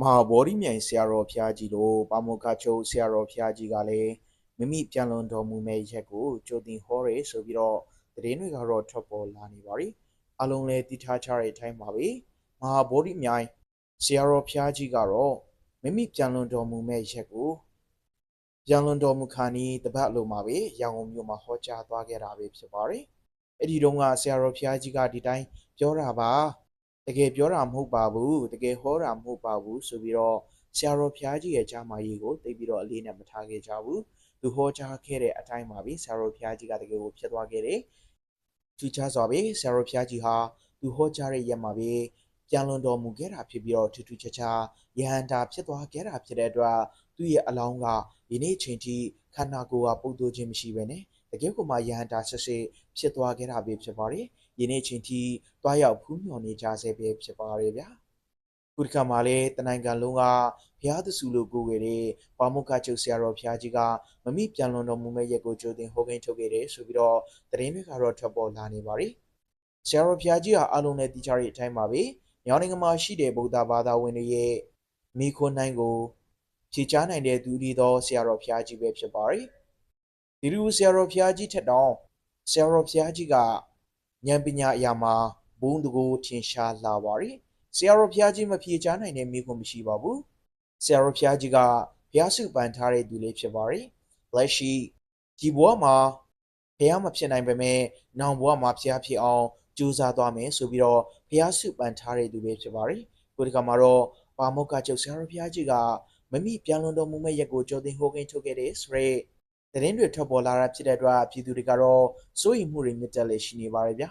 မဟာဗောဓိမြိုင်ဆရာတော်ဖျားကြီးလိုပါမောက္ခချုပ်ဆရာတော်ဖျားကြီးကလည်းမိမိပြန်လွန်တော်မူမဲ့ရက်ကိုကြိုတင်ဟောရဲဆိုပြီးတော့သတင်းတွေကတော့ထွက်ပေါ်လာနေပါပြီအလုံးလဲတည်ထားကြတဲ့အတိုင်းပါပဲမဟာဗောဓိမြိုင်ဆရာတော်ဖျားကြီးကတော့မိမိပြန်လွန်တော်မူမဲ့ရက်ကိုပြန်လွန်တော်မူခါနီးတပတ်လုံးမှာပဲရန်ကုန်မြို့မှာဟောကြားသွားခဲ့တာပဲဖြစ်ပါတယ်အဲ့ဒီတုန်းကဆရာတော်ဖျားကြီးကဒီတိုင်းပြောတာပါ တကယ်ပြောတာမဟုတ်ပါဘူးတကယ်ဟောတာမဟုတ်ပါဘူးဆိုပြီးတော့ဆရာတော်ဖျားကြီးရဲ့ဂျာမာကြီးကိုသိပြီးတော့အလေးနဲ့မထားခဲ့ကြဘူးသူဟောကြားခဲ့တဲ့အတိုင်းပါပဲဆရာတော်ဖျားကြီးကတကယ်ကိုဖြစ်သွားခဲ့တယ်သူချစွာပဲဆရာတော်ဖျားကြီးဟာသူဟောကြားတဲ့ရက်မှာပဲပြန်လွန်တော်မူခဲ့တာဖြစ်ပြီးတော့ထူးထူးခြားခြားယဟန္တာဖြစ်သွားခဲ့တာဖြစ်တဲ့အတွက်သူ့ရဲ့အလောင်းကဒီနေ့ချိန်ထိခန္ဓာကိုယ်ကပုတ်တိုးခြင်းမရှိပဲနဲ့တကယ်ကိုမှယဟန္တာဆက်ဆက်ဖြစ်သွားခဲ့တာပဲဖြစ်ပါတယ် ဒီနေ့ချိန်ထိတွားရောက်ဖူးမြော်နေကြဆဲပဲဖြစ်ပါရဲ့ဗျာခုတစ်ခါမှလည်းတနိုင်ငံလုံးကဘုရားသခင်လိုကိုယ်ခဲ့တဲ့ပါမုခချုပ်ဆရာတော်ဘုရားကြီးကမမိပြန်လွန်တော်မူမဲ့ရက်ကိုကြိုတင်ဟောကိန်းထုတ်ခဲ့တယ်ဆိုပြီးတော့သတင်းတွေကတော့ထွက်ပေါ်လာနေပါပြီဆရာတော်ဘုရားကြီးဟာအလုံးနဲ့တီးခြားတဲ့အတိုင်းပါပဲမြောင်းနိုင်ငံမှာရှိတဲ့ဗုဒ္ဓဘာသာဝင်တွေရဲ့မိခွန်းနိုင်ကိုဖြေချားနိုင်တဲ့သူဒီသောဆရာတော်ဘုရားကြီးပဲဖြစ်ပါတယ်ဒီလိုဆရာတော်ဘုရားကြီးထက်တောင်ဆရာတော်ဘုရားကြီးက ဉာဏ်ပညာအရာမှာဘုံတကူထင်ရှားလာပါတယ်။ဆရာတော်ဘုရားကြီးမဖြေချနိုင်တဲ့မိခွန်းမရှိပါဘူး။ဆရာတော်ဘုရားကြီးကဘုရားစုပန်ထားတဲ့သူလေးဖြစ်ပါတယ်။လက်ရှိဒီဘဝမှာဘုရားမဖြစ်နိုင်ပေမဲ့နောင်ဘဝမှာဘုရားဖြစ်အောင်ကြိုးစားသွားမယ်ဆိုပြီးတော့ဘုရားစုပန်ထားတဲ့သူလေးဖြစ်ပါတယ်။ဒီကမှာတော့ပါမုတ်ကကျုပ်ဆရာတော်ဘုရားကြီးကမမိပြန်လွန်တော်မူမဲ့ရက်ကိုကြိုတင်ဟိုကိန်းထုတ်ခဲ့တဲ့ဆိုရဲ သတင်းတွေထွက်ပေါ်လာတာဖြစ်တဲ့အတွက်ပြည်သူတွေကတော့စိုးရိမ်မှုတွေမြင့်တက်လေရှိနေပါတယ်ဗျာ